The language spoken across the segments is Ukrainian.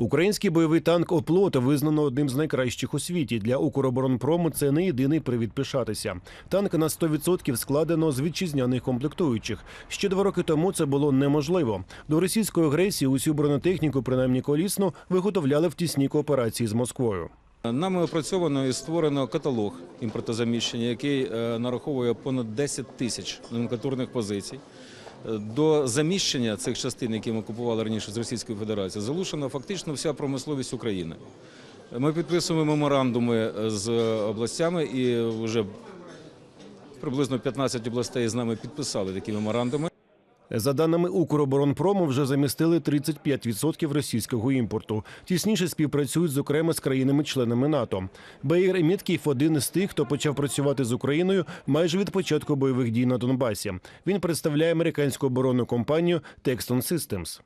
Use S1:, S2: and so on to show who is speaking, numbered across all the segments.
S1: Український бойовий танк Оплот визнано одним з найкращих у світі. Для Укроборонпрому це не єдиний привід пишатися. Танк на 100% складено з вітчизняних комплектуючих. Ще два роки тому це було неможливо. До російської агресії усю бронетехніку, принаймні колісну, виготовляли в тісній кооперації з Москвою.
S2: Нами опрацьовано і створено каталог імпортозаміщення, який е, нараховує понад 10 тисяч номенклатурних позицій. Е, До заміщення цих частин, які ми купували раніше з Російської Федерації, залучена фактично вся промисловість України. Ми підписуємо меморандуми з областями і вже приблизно 15 областей з нами підписали такі меморандуми.
S1: За даними Укроборонпрому, вже замістили 35% російського імпорту. Тісніше співпрацюють, зокрема, з країнами-членами НАТО. Беєр Міткіф один із тих, хто почав працювати з Україною майже від початку бойових дій на Донбасі. Він представляє американську оборонну компанію Текстон Systems.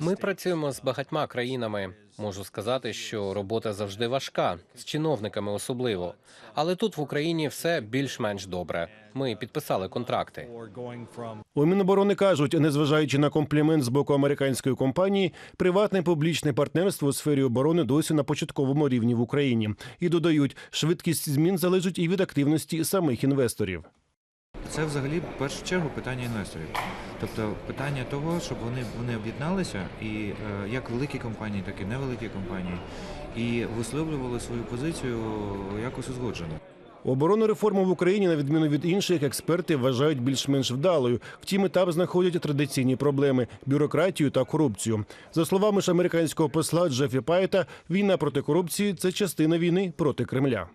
S3: Ми працюємо з багатьма країнами. Можу сказати, що робота завжди важка, з чиновниками особливо. Але тут в Україні все більш-менш добре. Ми підписали контракти.
S1: У Міноборони кажуть, незважаючи на комплімент з боку американської компанії, приватне публічне партнерство у сфері оборони досі на початковому рівні в Україні. І додають, швидкість змін залежить і від активності самих інвесторів.
S4: Це взагалі в першу чергу питання інвесторів. Тобто питання того, щоб вони, вони об'єдналися і е, як великі компанії, так і невеликі компанії, і висловлювали свою позицію якось узгоджено.
S1: Оборонну реформу в Україні, на відміну від інших, експерти вважають більш-менш вдалою. Втім, і там знаходять традиційні проблеми бюрократію та корупцію. За словами ж американського посла Джефі Пайта, війна проти корупції це частина війни проти Кремля.